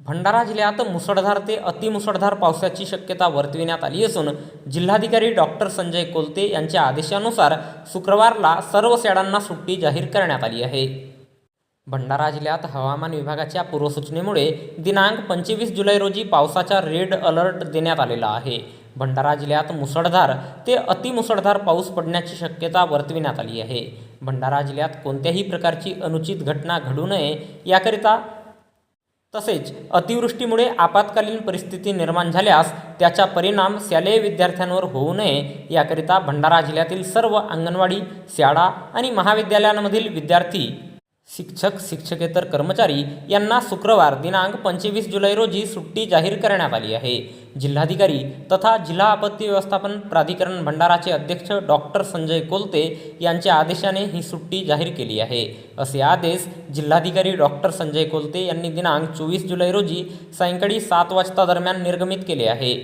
भंडारा जिल्ह्यात मुसळधार ते अतिमुसळधार पावसाची शक्यता वर्तविण्यात आली असून जिल्हाधिकारी डॉक्टर संजय कोलते यांच्या आदेशानुसार शुक्रवारला सर्व शाळांना सुट्टी जाहीर करण्यात आली आहे. भंडारा जिल्ह्यात हवामान विभागाच्या पूर्वसूचनेमुळे दिनांक पंचवीस जुलै रोजी पावसाचा रेड अलर्ट देण्यात आलेला आहे. भंडारा जिल्ह्यात मुसळधार ते अतिमुसळधार पाऊस पडण्याची शक्यता वर्तविण्यात आली आहे. भंडारा जिल्ह्यात कोणत्याही प्रकारची अनुचित घटना घडू नये याकरिता तसेच अतिवृष्टीमुळे आपत्कालीन परिस्थिती निर्माण झाल्यास त्याचा परिणाम शालेय विद्यार्थ्यांवर होऊ नये याकरिता भंडारा जिल्ह्यातील सर्व अंगणवाडी शाळा आणि महाविद्यालयांमधील विद्यार्थी शिक्षक शिक्षकेतर कर्मचारी यांना शुक्रवार दिनांक पंचवीस जुलै रोजी सुट्टी जाहीर करण्यात आली आहे. जिल्हाधिकारी तथा जिल्हा आपत्ती व्यवस्थापन प्राधिकरण भंडाराचे अध्यक्ष डॉक्टर संजय कोलते यांच्या आदेशाने ही सुट्टी जाहीर केली आहे. असे आदेश जिल्हाधिकारी डॉक्टर संजय कोलते यांनी दिनांक चोवीस जुलै रोजी सायंकाळी सात वाजता दरम्यान निर्गमित केले आहे.